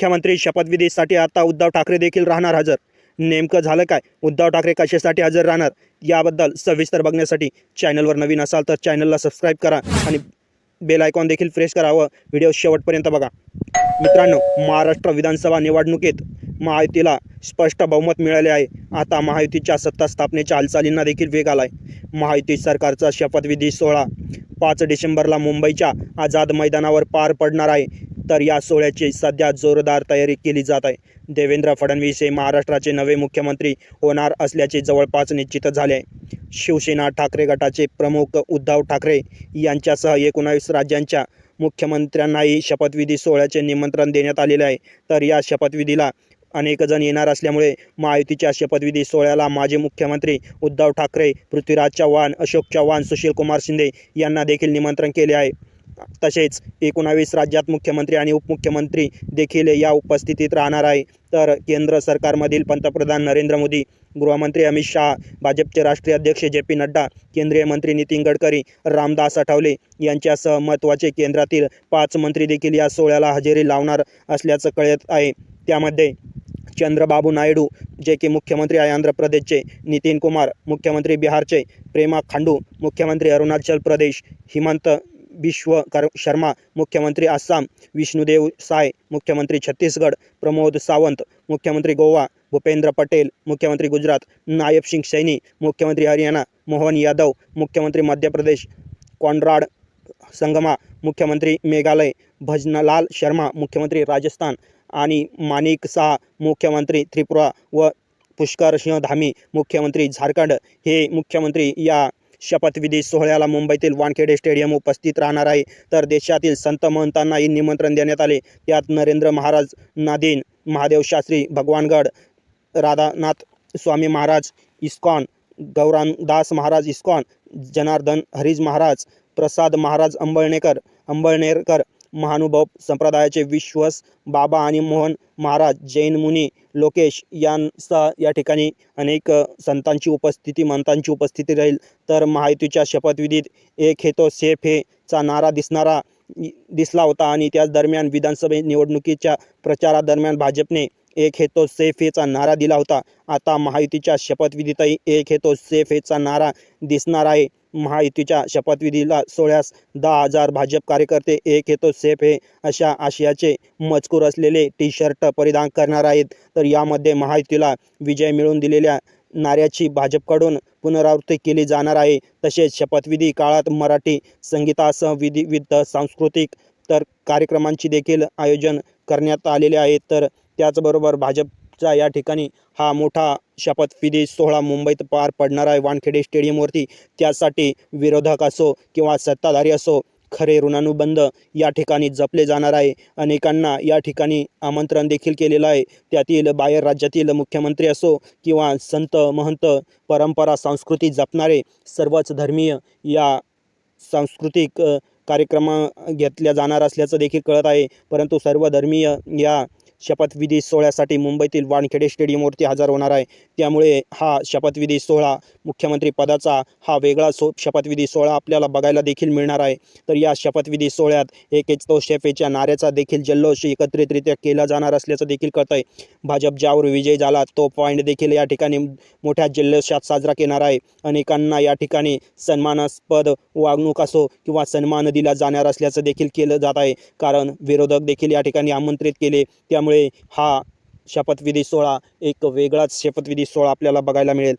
मुख्यमंत्री शपथविधीसाठी आता उद्धव ठाकरे देखील राहणार हजर. नेमकं झालं काय? उद्धव ठाकरे कशासाठी हजर राहणार? याबद्दल सविस्तर बघण्यासाठी चॅनलवर नवीन असाल तर चॅनलला सबस्क्राईब करा आणि बेल आयकॉन देखील प्रेस करा व व्हिडिओ शेवटपर्यंत बघा. मित्रांनो महाराष्ट्र विधानसभा निवडणुकीत महायुतीला स्पष्ट बहुमत मिळाले आहे. आता महायुतीच्या सत्ता स्थापनेच्या हालचालींना देखील वेग आला आहे महायुती सरकारचा शपथविधी सोहळा पाच डिसेंबरला मुंबईच्या आझाद मैदानावर पार पडणार आहे. तर या सोहळ्याची सध्या जोरदार तयारी केली जात आहे. देवेंद्र फडणवीस हे महाराष्ट्राचे नवे मुख्यमंत्री होणार असल्याचे जवळपास निश्चित झाले आहे. शिवसेना ठाकरे गटाचे प्रमुख उद्धव ठाकरे यांच्यासह एकोणावीस राज्यांच्या मुख्यमंत्र्यांनाही शपथविधी सोहळ्याचे निमंत्रण देण्यात आलेले आहे. तर या शपथविधीला अनेक जण येणार असल्यामुळे महायुतीच्या शपथविधी सोहळ्याला माजी मुख्यमंत्री उद्धव ठाकरे पृथ्वीराज चव्हाण अशोक चव्हाण सुशीलकुमार शिंदे यांना देखील निमंत्रण केले आहे. तसेच एकोणावीस राज्यात मुख्यमंत्री आणि उपमुख्यमंत्री देखील या उपस्थितीत राहणार आहे. तर केंद्र सरकारमधील पंतप्रधान नरेंद्र मोदी गृहमंत्री अमित शहा भाजपचे राष्ट्रीय अध्यक्ष जे पी नड्डा केंद्रीय मंत्री नितीन गडकरी रामदास आठवले यांच्यासह महत्त्वाचे केंद्रातील पाच मंत्री देखील या सोहळ्याला हजेरी लावणार असल्याचं कळत आहे. त्यामध्ये चंद्रबाबू नायडू जे की मुख्यमंत्री आहे आंध्र प्रदेशचे नितीन कुमार मुख्यमंत्री बिहारचे प्रेमा खांडू मुख्यमंत्री अरुणाचल प्रदेश हिमंत विश्व कर शर्मा मुख्यमंत्री आसाम विष्णुदेव साय मुख्यमंत्री छत्तीसगड प्रमोद सावंत मुख्यमंत्री गोवा भूपेंद्र पटेल मुख्यमंत्री गुजरात नायब सिंग सैनी मुख्यमंत्री हरियाणा मोहन यादव मुख्यमंत्री मध्य प्रदेश कॉन्राड संगमा मुख्यमंत्री मेघालय भजनलाल शर्मा मुख्यमंत्री राजस्थान आणि माणिक शाह मुख्यमंत्री त्रिपुरा व पुष्कर सिंह धामी मुख्यमंत्री झारखंड. हे मुख्यमंत्री या शपथविधी सोहळ्याला मुंबईतील वानखेडे स्टेडियम उपस्थित राहणार आहे. तर देशातील संत महंतांनाही निमंत्रण देण्यात आले. त्यात नरेंद्र महाराज नादिन महादेव शास्त्री भगवानगड राधानाथ स्वामी महाराज इस्कॉन गौरामदास महाराज इस्कॉन जनार्दन हरीज महाराज प्रसाद महाराज अंबळणेकर अंबळनेरकर महानुभाव संप्रदायाचे विश्वास बाबा आणि मोहन महाराज जैन मुनी लोकेश यांसह या ठिकाणी अनेक संतांची उपस्थिती मंतांची उपस्थिती राहील. तर महायुतीच्या शपथविधीत एक हे तो सेफ हे चा नारा दिसणारा दिसला होता आणि त्याच दरम्यान विधानसभा निवडणुकीच्या प्रचारादरम्यान भाजपने एक हे तो सेफ हेचा नारा दिला होता. आता महायुतीच्या शपथविधीतही एक हे तो सेफ हेचा नारा दिसणार आहे. महायुतीच्या शपथविधीला सोहळ्यास दहा हजार भाजप कार्यकर्ते एक हे तो सेफ हे अशा आशयाचे मजकूर असलेले टी शर्ट परिधान करणार आहेत. तर यामध्ये महायुतीला विजय मिळवून दिलेल्या नाऱ्याची भाजपकडून पुनरावृत्ती केली जाणार आहे. तसेच शपथविधी काळात मराठी संगीतासह विधी विविध सांस्कृतिक तर कार्यक्रमांची देखील आयोजन करण्यात आलेले आहे. तर त्याचबरोबर भाजपचा या ठिकाणी हा मोठा शपथविधी सोहळा मुंबईत पार पडणार आहे. वानखेडे स्टेडियमवरती त्यासाठी विरोधक असो किंवा सत्ताधारी असो खरे ऋणानुबंध या ठिकाणी जपले जाणार आहे. अनेकांना या ठिकाणी आमंत्रण देखील केलेलं आहे. त्यातील बाहेर राज्यातील मुख्यमंत्री असो किंवा संत महंत परंपरा संस्कृती जपणारे सर्वच धर्मीय या सांस्कृतिक कार्यक्रम घेतल्या जाणार असल्याचं देखील कळत आहे. परंतु सर्व धर्मीय या शपथविधी सोहळ्यासाठी मुंबईतील वानखेडे स्टेडियमवरती हजर होणार आहे. त्यामुळे हा शपथविधी सोहळा मुख्यमंत्री पदाचा हा वेगळा सो शपथविधी सोहळा आपल्याला बघायला देखील मिळणार आहे. तर या शपथविधी सोहळ्यात एकेच तो शेफेच्या नाऱ्याचा देखील जल्लोष एकत्रितरित्या केला जाणार असल्याचं देखील कळत आहे भाजप ज्यावर विजय झाला तो पॉईंट देखील या ठिकाणी मोठ्या जल्लोषात साजरा केणार आहे. अनेकांना या ठिकाणी सन्मानास्पद वागणूक असो किंवा सन्मान दिला जाणार असल्याचं देखील केलं जात आहे. कारण विरोधक देखील या ठिकाणी आमंत्रित केले. त्यामुळे हा शपथविधी सोहळा एक वेगळाच शपथविधी सोहळा आपल्याला बघायला मिळेल.